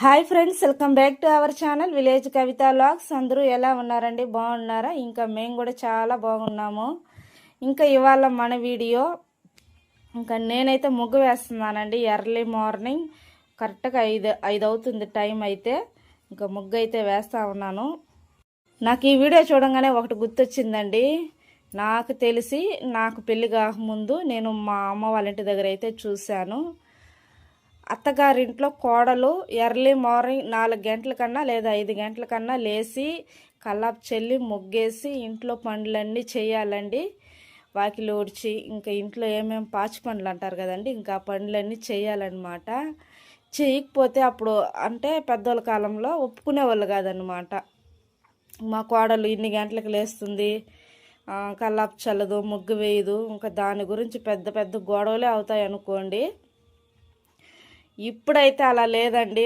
Hi friends welcome back to our channel village Kavitha vlogs అందరూ ఎలా ఉన్నారండి? బాగున్నారా? ఇంకా మేము కూడా చాలా బాగున్నాము. ఇంకా ఇవాళ మన వీడియో. ఇంకా నేనైతే ముగ్గు వేస్తున్నానండి. ఎర్లీ మార్నింగ్ కరెక్ట్గా ఐదు ఐదు అవుతుంది టైం అయితే. ఇంకా ముగ్గు అయితే వేస్తూ ఉన్నాను. నాకు ఈ వీడియో చూడంగానే ఒకటి గుర్తొచ్చిందండి. నాకు తెలిసి నాకు పెళ్ళి కాకముందు నేను మా అమ్మ వాళ్ళ ఇంటి దగ్గర అయితే చూశాను. అత్తగారింట్లో కోడలు ఎర్లీ మార్నింగ్ నాలుగు గంటల కన్నా లేదా ఐదు గంటల కన్నా లేచి కల్లాపు చెల్లి ముగ్గేసి ఇంట్లో పనులన్నీ చేయాలండి. వాకిలి ఊడ్చి ఇంకా ఇంట్లో ఏమేమి పాచి పనులు అంటారు కదండి ఇంకా ఆ పనులన్నీ చేయాలన్నమాట. చేయకపోతే అప్పుడు అంటే పెద్దోళ్ళ కాలంలో ఒప్పుకునేవాళ్ళు కాదనమాట మా కోడలు ఇన్ని గంటలకు లేస్తుంది కల్లాపు చల్లదు ముగ్గు వేయదు ఇంకా దాని గురించి పెద్ద పెద్ద గొడవలే అవుతాయి అనుకోండి. ఇప్పుడైతే అలా లేదండి.